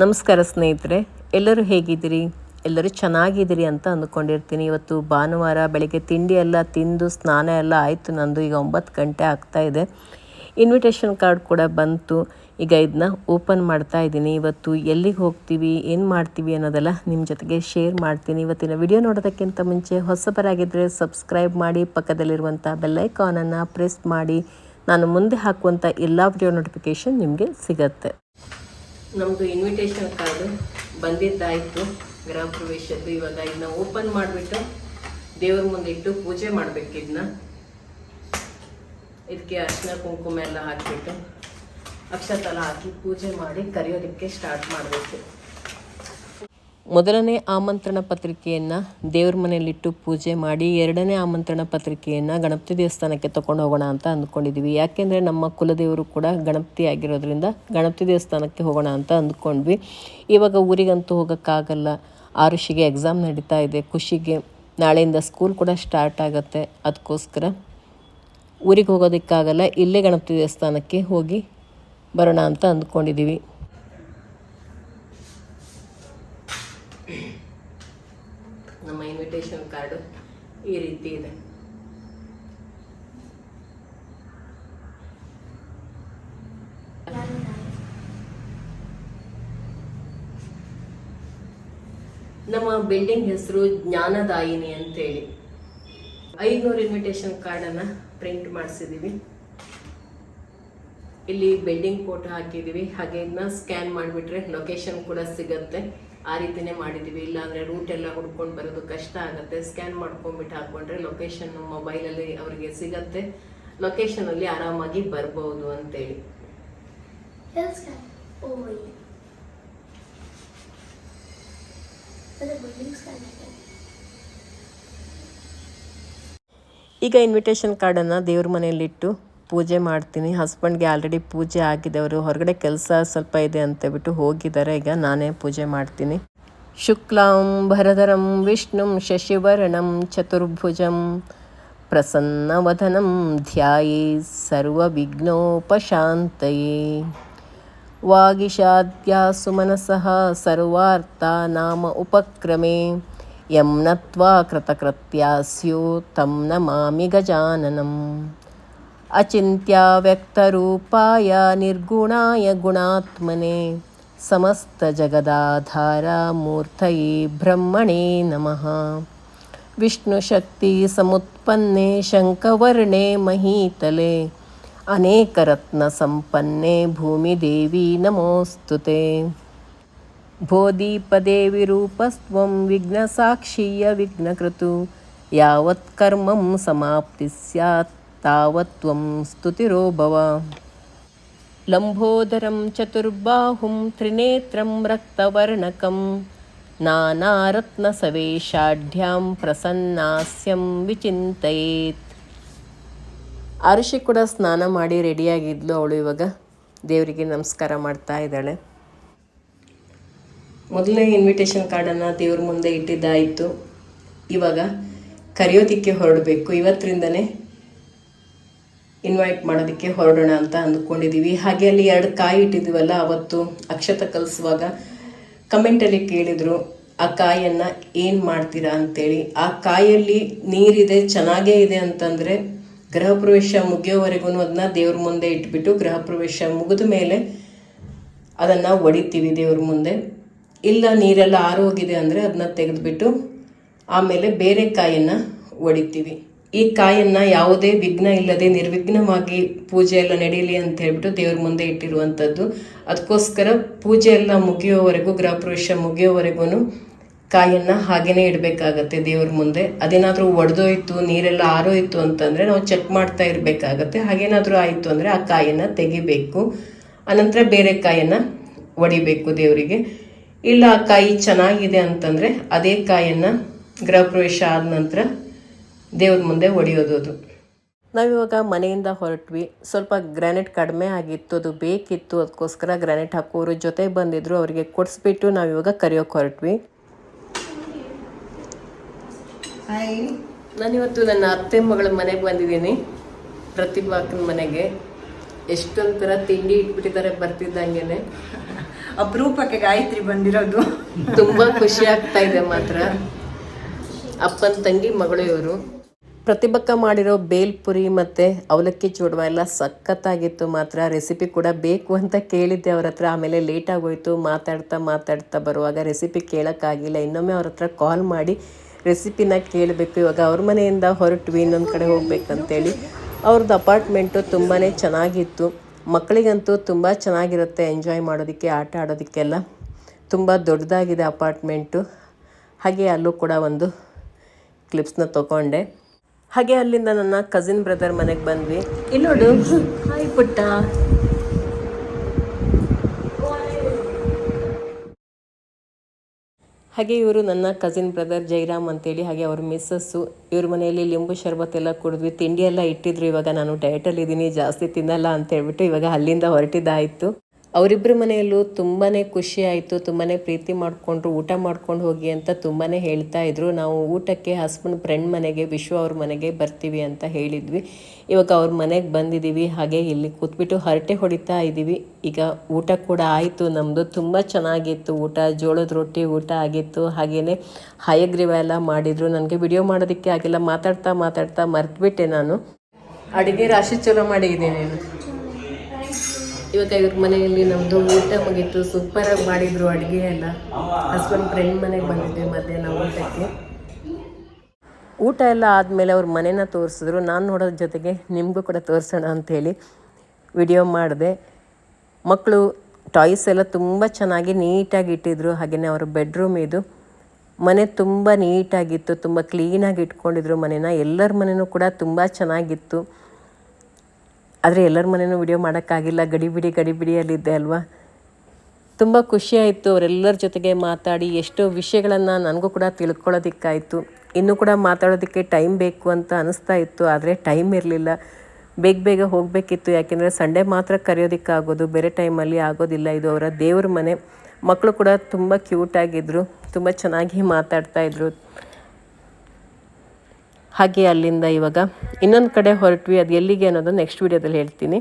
ನಮಸ್ಕಾರ ಸ್ನೇಹಿತರೆ, ಎಲ್ಲರೂ ಹೇಗಿದ್ದೀರಿ? ಎಲ್ಲರೂ ಚೆನ್ನಾಗಿದ್ದೀರಿ ಅಂತ ಅಂದ್ಕೊಂಡಿರ್ತೀನಿ. ಇವತ್ತು ಭಾನುವಾರ ಬೆಳಗ್ಗೆ ತಿಂಡಿ ಎಲ್ಲ ತಿಂದು ಸ್ನಾನ ಎಲ್ಲ ಆಯಿತು. ನಂದು ಈಗ ಒಂಬತ್ತು ಗಂಟೆ ಆಗ್ತಾ ಇದೆ. ಇನ್ವಿಟೇಷನ್ ಕಾರ್ಡ್ ಕೂಡ ಬಂತು. ಈಗ ಇದನ್ನ ಓಪನ್ ಮಾಡ್ತಾ ಇದ್ದೀನಿ. ಇವತ್ತು ಎಲ್ಲಿಗೆ ಹೋಗ್ತೀವಿ, ಏನು ಮಾಡ್ತೀವಿ ಅನ್ನೋದೆಲ್ಲ ನಿಮ್ಮ ಜೊತೆಗೆ ಶೇರ್ ಮಾಡ್ತೀನಿ. ಇವತ್ತಿನ ವಿಡಿಯೋ ನೋಡೋದಕ್ಕಿಂತ ಮುಂಚೆ ಹೊಸಬರಾಗಿದ್ದರೆ ಸಬ್ಸ್ಕ್ರೈಬ್ ಮಾಡಿ ಪಕ್ಕದಲ್ಲಿರುವಂಥ ಬೆಲ್ಲೈಕಾನನ್ನು ಪ್ರೆಸ್ ಮಾಡಿ. ನಾನು ಮುಂದೆ ಹಾಕುವಂಥ ಎಲ್ಲ ವಿಡಿಯೋ ನೋಟಿಫಿಕೇಷನ್ ನಿಮಗೆ ಸಿಗತ್ತೆ. ನಮ್ಮದು ಇನ್ವಿಟೇಷನ್ ಕಾರ್ಡು ಬಂದಿದ್ದಾಯಿತು ಗ್ರಾಮ ಪ್ರವೇಶದ್ದು. ಇವಾಗ ಇದನ್ನ ಓಪನ್ ಮಾಡಿಬಿಟ್ಟು ದೇವ್ರ ಮುಂದೆ ಇಟ್ಟು ಪೂಜೆ ಮಾಡಬೇಕು ಇದನ್ನ ಇದಕ್ಕೆ ಅರ್ಶಿನ ಕುಂಕುಮ ಎಲ್ಲ ಹಾಕಿಬಿಟ್ಟು ಅಕ್ಷತಲ ಹಾಕಿ ಪೂಜೆ ಮಾಡಿ ಕರೆಯೋದಕ್ಕೆ ಸ್ಟಾರ್ಟ್ ಮಾಡಬೇಕು. ಮೊದಲನೇ ಆಮಂತ್ರಣ ಪತ್ರಿಕೆಯನ್ನು ದೇವ್ರ ಮನೆಯಲ್ಲಿಟ್ಟು ಪೂಜೆ ಮಾಡಿ ಎರಡನೇ ಆಮಂತ್ರಣ ಪತ್ರಿಕೆಯನ್ನು ಗಣಪತಿ ದೇವಸ್ಥಾನಕ್ಕೆ ತಗೊಂಡು ಹೋಗೋಣ ಅಂತ ಅಂದ್ಕೊಂಡಿದ್ವಿ. ಯಾಕೆಂದರೆ ನಮ್ಮ ಕುಲದೇವರು ಕೂಡ ಗಣಪತಿ ಆಗಿರೋದ್ರಿಂದ ಗಣಪತಿ ದೇವಸ್ಥಾನಕ್ಕೆ ಹೋಗೋಣ ಅಂತ ಅಂದ್ಕೊಂಡ್ವಿ. ಇವಾಗ ಊರಿಗಂತೂ ಹೋಗೋಕ್ಕಾಗಲ್ಲ. ಆರುಷಿಗೆ ಎಕ್ಸಾಮ್ ನಡೀತಾ ಇದೆ. ಖುಷಿಗೆ ನಾಳೆಯಿಂದ ಸ್ಕೂಲ್ ಕೂಡ ಸ್ಟಾರ್ಟ್ ಆಗುತ್ತೆ. ಅದಕ್ಕೋಸ್ಕರ ಊರಿಗೆ ಹೋಗೋದಕ್ಕಾಗಲ್ಲ. ಇಲ್ಲೇ ಗಣಪತಿ ದೇವಸ್ಥಾನಕ್ಕೆ ಹೋಗಿ ಬರೋಣ ಅಂತ ಅಂದ್ಕೊಂಡಿದ್ದೀವಿ ನಮ್ಮ ಇನ್ವಿಟೇಷನ್ ಕಾರ್ಡು ಈ ರೀತಿ ಇದೆ. ನಮ್ಮ ಬಿಲ್ಡಿಂಗ್ ಹೆಸರು ಜ್ಞಾನದಾಯಿನಿ ಅಂತೇಳಿ. ಐನೂರು ಇನ್ವಿಟೇಷನ್ ಕಾರ್ಡನ್ನು ಪ್ರಿಂಟ್ ಮಾಡಿಸಿದ್ದೀವಿ ಇಲ್ಲಿ ಬಿಲ್ಡಿಂಗ್ ಫೋಟೋ ಹಾಕಿದೀವಿ. ಹಾಗೆ ಇದನ್ನ ಸ್ಕ್ಯಾನ್ ಮಾಡಿಬಿಟ್ರೆ ಲೊಕೇಶನ್ ಕೂಡ ಸಿಗತ್ತೆ. ಆ ರೀತಿನೇ ಮಾಡಿದೀವಿ ಇಲ್ಲಾಂದ್ರೆ ರೂಟ್ ಎಲ್ಲ ಹುಡ್ಕೊಂಡು ಬರೋದು ಕಷ್ಟ ಆಗುತ್ತೆ. ಸ್ಕ್ಯಾನ್ ಮಾಡ್ಕೊಂಡ್ಬಿಟ್ಟು ಹಾಕೊಂಡ್ರೆ ಲೊಕೇಶನ್ ಮೊಬೈಲಲ್ಲಿ ಅವರಿಗೆ ಸಿಗತ್ತೆ. ಲೊಕೇಶನ್ ಅಲ್ಲಿ ಆರಾಮಾಗಿ ಬರ್ಬೋದು ಅಂತೇಳಿ. ಈಗ ಇನ್ವಿಟೇಷನ್ ಕಾರ್ಡನ್ನು ದೇವ್ರ ಮನೆಯಲ್ಲಿಟ್ಟು ಪೂಜೆ ಮಾಡ್ತೀನಿ. ಹಸ್ಬೆಂಡ್ಗೆ ಆಲ್ರೆಡಿ ಪೂಜೆ ಆಗಿದೆ. ಅವರು ಹೊರಗಡೆ ಕೆಲಸ ಸ್ವಲ್ಪ ಇದೆ ಅಂತೇಳ್ಬಿಟ್ಟು ಹೋಗಿದ್ದಾರೆ. ಈಗ ನಾನೇ ಪೂಜೆ ಮಾಡ್ತೀನಿ. ಶುಕ್ಲಾಂ ಭರಧರಂ ವಿಷ್ಣುಂ, ಶಶಿವರ್ಣಂ, ಚತುರ್ಭುಜಂ ಪ್ರಸನ್ನವದನಂ ಧ್ಯಾಯೇ ಸರ್ವವಿಘ್ನೋಪಶಾಂತಯೇ. ವಾಗೀಶಾದ್ಯಾಸು ಮನಸಃ ಸರ್ವಾರ್ಥ ನಾಮ ಉಪಕ್ರಮೇ. ಯಂ ನತ್ವಾ ಕೃತಕೃತ್ಯ ಸ್ಯೋ ತಂ ನಮಾಮಿ ಗಜಾನನಂ. अचिन्त्या व्यक्तरूपाय निर्गुणाय गुणात्मने समस्तजगदाधारामूर्तये ब्रह्मणे नमः। विष्णुशक्तिसमुत्पन्ने शङ्कवर्णे महीतले, अनेकरत्नसम्पन्ने भूमिदेवी नमोऽस्तु ते। भोदीपदेविरूपस्त्वं विघ्नसाक्षीय विघ्नक्रतु यावत्कर्मं समाप्तिः स्यात्। ಭವ ಲಂಬೋದರಂ ಚತುರ್ಬಾಹುಂ ತ್ರಿನೇತ್ರಂ ರಕ್ತವರ್ಣಕಂ ನಾನಾರತ್ನಸವೇಶಾಢ್ಯಾಂ ಪ್ರಸನ್ನಾಸ್ಯಂ ವಿಚಿಂತೆಯೇತ್ ಆರುಷಿ ಕೂಡ ಸ್ನಾನ ಮಾಡಿ ರೆಡಿಯಾಗಿದ್ಲು ಅವಳು ಇವಾಗ. ದೇವರಿಗೆ ನಮಸ್ಕಾರ ಮಾಡ್ತಾ ಇದ್ದಾಳೆ. ಮೊದಲನೇ ಇನ್ವಿಟೇಷನ್ ಕಾರ್ಡನ್ನು ದೇವ್ರ ಮುಂದೆ ಇಟ್ಟಿದ್ದಾಯಿತು. ಇವಾಗ ಕರೆಯೋದಿಕ್ಕೆ ಹೊರಡಬೇಕು. ಇವತ್ತರಿಂದನೇ ಇನ್ವೈಟ್ ಮಾಡೋದಕ್ಕೆ ಹೊರಡೋಣ ಅಂತ ಅಂದ್ಕೊಂಡಿದ್ದೀವಿ ಹಾಗೆ ಅಲ್ಲಿ ಎರಡು ಕಾಯಿ ಇಟ್ಟಿದ್ದೀವಲ್ಲ ಅವತ್ತು ಅಕ್ಷತ ಕಲಿಸುವಾಗ ಕಮೆಂಟಲ್ಲಿ ಕೇಳಿದರು, ಆ ಕಾಯನ್ನು ಏನು ಮಾಡ್ತೀರಾ? ಅಂತೇಳಿ. ಆ ಕಾಯಲ್ಲಿ ನೀರಿದೆ, ಚೆನ್ನಾಗೇ ಇದೆ ಅಂತಂದರೆ ಗೃಹ ಪ್ರವೇಶ ಮುಗಿಯೋವರೆಗೂ ಅದನ್ನ ದೇವ್ರ ಮುಂದೆ ಇಟ್ಬಿಟ್ಟು ಗೃಹ ಪ್ರವೇಶ ಮುಗಿದ ಮೇಲೆ ಅದನ್ನು ಒಡಿತೀವಿ ದೇವ್ರ ಮುಂದೆ. ಇಲ್ಲ, ನೀರೆಲ್ಲ ಆರೋಗಿದೆ ಅಂದರೆ ಅದನ್ನ ತೆಗೆದುಬಿಟ್ಟು ಆಮೇಲೆ ಬೇರೆ ಕಾಯನ್ನು ಒಡಿತೀವಿ. ಈ ಕಾಯನ್ನು ಯಾವುದೇ ವಿಘ್ನ ಇಲ್ಲದೆ ನಿರ್ವಿಘ್ನವಾಗಿ ಪೂಜೆ ಎಲ್ಲ ನಡೀಲಿ ಅಂತ ಹೇಳ್ಬಿಟ್ಟು ದೇವ್ರ ಮುಂದೆ ಇಟ್ಟಿರುವಂಥದ್ದು. ಅದಕ್ಕೋಸ್ಕರ ಪೂಜೆ ಎಲ್ಲ ಮುಗಿಯೋವರೆಗೂ ಗೃಹ ಪ್ರವೇಶ ಮುಗಿಯೋವರೆಗೂ ಕಾಯನ್ನ ಹಾಗೇನೆ ಇಡಬೇಕಾಗತ್ತೆ ದೇವ್ರ ಮುಂದೆ. ಅದೇನಾದರೂ ಒಡೆದೋಯ್ತು, ನೀರೆಲ್ಲ ಆರೋಯಿತು ಅಂತಂದರೆ ನಾವು ಚೆಕ್ ಮಾಡ್ತಾ ಇರಬೇಕಾಗತ್ತೆ. ಹಾಗೇನಾದರೂ ಆಯಿತು ಅಂದರೆ ಆ ಕಾಯನ್ನ ತೆಗಿಬೇಕು. ಅನಂತರ ಬೇರೆ ಕಾಯನ್ನು ಒಡಿಬೇಕು ದೇವರಿಗೆ. ಇಲ್ಲ ಆ ಕಾಯಿ ಚೆನ್ನಾಗಿದೆ ಅಂತಂದರೆ ಅದೇ ಕಾಯನ್ನು ಗೃಹ ಪ್ರವೇಶ ಆದ ನಂತರ ದೇವ್ರ ಮುಂದೆ ಹೊಡೆಯೋದು ಅದು. ನಾವಿವಾಗ ಮನೆಯಿಂದ ಹೊರಟ್ವಿ. ಸ್ವಲ್ಪ ಗ್ರಾನೈಟ್ ಕಡಿಮೆ ಆಗಿತ್ತು ಅದು ಬೇಕಿತ್ತು ಅದಕ್ಕೋಸ್ಕರ ಗ್ರಾನೈಟ್ ಹಾಕೋರು ಜೊತೆ ಬಂದಿದ್ರು ಅವರಿಗೆ ಕೊಡಿಸ್ಬಿಟ್ಟು ನಾವಿವಾಗ ಕರಿಯೋಕೆ ಹೊರಟ್ವಿ. ನಾನಿವತ್ತು ನನ್ನ ಅತ್ತೆ ಮಗಳ ಮನೆಗೆ ಬಂದಿದ್ದೀನಿ. ಪ್ರತಿಭಾಕನ ಮನೆಗೆ. ಎಷ್ಟೊಂದು ಥರ ತಿಂಡಿ ಇಟ್ಬಿಟ್ಟಿದ್ದಾರೆ ಬರ್ತಿದ್ದಂಗೆನೆ. ಅಪರೂಪಕ್ಕೆ ಗಾಯತ್ರಿ ಬಂದಿರೋದು. ತುಂಬ ಖುಷಿ ಆಗ್ತಾ ಇದೆ ಮಾತ್ರ. ಅಪ್ಪನ ತಂಗಿ ಮಗಳು ಇವರು. ಪ್ರತಿಭಕ್ಕ ಮಾಡಿರೋ ಬೇಲ್ಪುರಿ ಮತ್ತು ಅವಲಕ್ಕಿ ಚೂಡುವ ಎಲ್ಲ ಸಖತ್ತಾಗಿತ್ತು ಮಾತ್ರ. ರೆಸಿಪಿ ಕೂಡ ಬೇಕು ಅಂತ ಕೇಳಿದ್ದೆ ಅವ್ರ ಹತ್ರ. ಆಮೇಲೆ ಆಗೋಯ್ತು. ಮಾತಾಡ್ತಾ ಮಾತಾಡ್ತಾ ಬರುವಾಗ ರೆಸಿಪಿ ಕೇಳೋಕ್ಕಾಗಿಲ್ಲ. ಇನ್ನೊಮ್ಮೆ ಅವ್ರ ಹತ್ರ ಕಾಲ್ ಮಾಡಿ ರೆಸಿಪಿನ ಕೇಳಬೇಕು. ಇವಾಗ ಅವ್ರ ಮನೆಯಿಂದ ಹೊರಟ್ವಿ ಇನ್ನೊಂದು ಕಡೆ ಹೋಗ್ಬೇಕಂತೇಳಿ. ಅವ್ರದ್ದು ಅಪಾರ್ಟ್ಮೆಂಟು ತುಂಬಾ ಚೆನ್ನಾಗಿತ್ತು. ಮಕ್ಕಳಿಗಂತೂ ತುಂಬ ಚೆನ್ನಾಗಿರುತ್ತೆ ಎಂಜಾಯ್ ಮಾಡೋದಕ್ಕೆ, ಆಟ ಆಡೋದಕ್ಕೆಲ್ಲ. ತುಂಬ ದೊಡ್ಡದಾಗಿದೆ ಅಪಾರ್ಟ್ಮೆಂಟು ಹಾಗೆ ಅಲ್ಲೂ ಕೂಡ ಒಂದು ಕ್ಲಿಪ್ಸ್ನ ತಗೊಂಡೆ. ಹಾಗೆ ಅಲ್ಲಿಂದ ನನ್ನ ಕಸಿನ್ ಬ್ರದರ್ ಮನೆಗೆ ಬಂದ್ವಿ. ಇಲ್ಲಿ ನೋಡು. ಹಾಯ್ ಪುಟ್ಟ. ಹಾಗೆ ಇವರು ನನ್ನ ಕಸಿನ್ ಬ್ರದರ್ ಜೈರಾಮ್ ಅಂತೇಳಿ ಹಾಗೆ ಅವ್ರ ಮಿಸ್ಸಸ್ಸು ಇವ್ರ ಮನೆಯಲ್ಲಿ ಲಿಂಬು ಶರ್ಬತ್ ಎಲ್ಲ ಕುಡಿದ್ವಿ. ತಿಂಡಿ ಎಲ್ಲ ಇಟ್ಟಿದ್ರು. ಇವಾಗ ನಾನು ಡಯಟಲ್ಲಿ ಇದ್ದೀನಿ ಜಾಸ್ತಿ ತಿನ್ನಲ್ಲ ಅಂತ ಹೇಳ್ಬಿಟ್ಟು ಇವಾಗ ಅಲ್ಲಿಂದ ಹೊರಟಿದ್ದಾಯಿತು. ಅವರಿಬ್ಬರ ಮನೆಯಲ್ಲೂ ತುಂಬಾ ಖುಷಿ ಆಯಿತು ತುಂಬಾ ಪ್ರೀತಿ ಮಾಡಿಕೊಂಡ್ರು, ಊಟ ಮಾಡ್ಕೊಂಡು ಹೋಗಿ ಅಂತ ತುಂಬಾ ಹೇಳ್ತಾ ಇದ್ರು. ನಾವು ಊಟಕ್ಕೆ ಹಸ್ಬೆಂಡ್ ಫ್ರೆಂಡ್ ಮನೆಗೆ, ವಿಶ್ವ ಅವ್ರ ಮನೆಗೆ ಬರ್ತೀವಿ ಅಂತ ಹೇಳಿದ್ವಿ. ಇವಾಗ ಅವ್ರ ಮನೆಗೆ ಬಂದಿದ್ದೀವಿ ಹಾಗೆ ಇಲ್ಲಿ ಕೂತ್ಬಿಟ್ಟು ಹರಟೆ ಹೊಡಿತಾ ಇದ್ದೀವಿ ಈಗ ಊಟ ಕೂಡ ಆಯಿತು ನಮ್ಮದು ತುಂಬ ಚೆನ್ನಾಗಿತ್ತು. ಊಟ, ಜೋಳದ ರೊಟ್ಟಿ ಊಟ ಆಗಿತ್ತು. ಹಾಗೆಯೇ ಹಯಗ್ರೀವ ಎಲ್ಲ ಮಾಡಿದರು. ನನಗೆ ವಿಡಿಯೋ ಮಾಡೋದಕ್ಕೆ ಆಗಿಲ್ಲ. ಮಾತಾಡ್ತಾ ಮಾತಾಡ್ತಾ ಮರ್ತುಬಿಟ್ಟೆ ನಾನು. ಅಡುಗೆ ರಾಶಿ ಚಲೋ ಮಾಡಿದ್ದೀನಿ ಇವಾಗ ಇವ್ರ ಮನೆಯಲ್ಲಿ ನಮ್ಮದು ಊಟ ಮುಗೀತು. ಸೂಪರಾಗಿ ಮಾಡಿದ್ರು ಅಡುಗೆ ಎಲ್ಲ. ಹಸ್ಬೆಂಡ್ ಫ್ರೆಂಡ್ ಮನೆಗೆ ಬಂದಿದ್ದೆ ಮಧ್ಯಾಹ್ನ ಊಟಕ್ಕೆ. ಊಟ ಎಲ್ಲ ಆದಮೇಲೆ ಅವ್ರ ಮನೇನ ತೋರಿಸಿದ್ರು. ನಾನು ನೋಡೋದ್ರ ಜೊತೆಗೆ ನಿಮಗೂ ಕೂಡ ತೋರಿಸೋಣ ಅಂಥೇಳಿ ವಿಡಿಯೋ ಮಾಡಿದೆ. ಮಕ್ಕಳು ಟಾಯ್ಸ್ ಎಲ್ಲ ತುಂಬ ಚೆನ್ನಾಗಿ ನೀಟಾಗಿ ಇಟ್ಟಿದ್ರು. ಹಾಗೆಯೇ ಅವರ ಬೆಡ್ರೂಮ್ ಇದು. ಮನೆ ತುಂಬ ನೀಟಾಗಿತ್ತು. ತುಂಬ ಕ್ಲೀನಾಗಿ ಇಟ್ಕೊಂಡಿದ್ರು ಮನೇನ. ಎಲ್ಲರ ಮನೆಯೂ ಕೂಡ ತುಂಬ ಚೆನ್ನಾಗಿತ್ತು. ಆದರೆ ಎಲ್ಲರ ಮನೇನೂ ವಿಡಿಯೋ ಮಾಡೋಕ್ಕಾಗಿಲ್ಲ. ಗಡಿಬಿಡಿ ಗಡಿಬಿಡಿಯಲ್ಲಿದ್ದೆ ಅಲ್ವಾ? ತುಂಬ ಖುಷಿ ಆಯಿತು ಅವರೆಲ್ಲರ ಜೊತೆಗೆ ಮಾತಾಡಿ ಎಷ್ಟೋ ವಿಷಯಗಳನ್ನು ನನಗೂ ಕೂಡ ತಿಳ್ಕೊಳ್ಳೋದಿಕ್ಕಾಯಿತು. ಇನ್ನೂ ಕೂಡ ಮಾತಾಡೋದಕ್ಕೆ ಟೈಮ್ ಬೇಕು ಅಂತ ಅನಿಸ್ತಾ ಇತ್ತು, ಆದರೆ ಟೈಮ್ ಇರಲಿಲ್ಲ. ಬೇಗ ಬೇಗ ಹೋಗಬೇಕಿತ್ತು, ಯಾಕೆಂದರೆ ಸಂಡೇ ಮಾತ್ರ ಕರೆಯೋದಕ್ಕಾಗೋದು, ಬೇರೆ ಟೈಮಲ್ಲಿ ಆಗೋದಿಲ್ಲ. ಇದು ಅವರ ದೇವ್ರ ಮನೆ. ಮಕ್ಕಳು ಕೂಡ ತುಂಬ ಕ್ಯೂಟಾಗಿದ್ದರು ತುಂಬ ಚೆನ್ನಾಗಿ ಮಾತಾಡ್ತಾಯಿದ್ರು ಹಾಗೆ ಅಲ್ಲಿಂದ ಇವಾಗ ಇನ್ನೊಂದು ಕಡೆ ಹೊರಟ್ವಿ. ಅದು ಎಲ್ಲಿಗೆ ಅನ್ನೋದು ನೆಕ್ಸ್ಟ್ ವೀಡಿಯೋದಲ್ಲಿ ಹೇಳ್ತೀನಿ.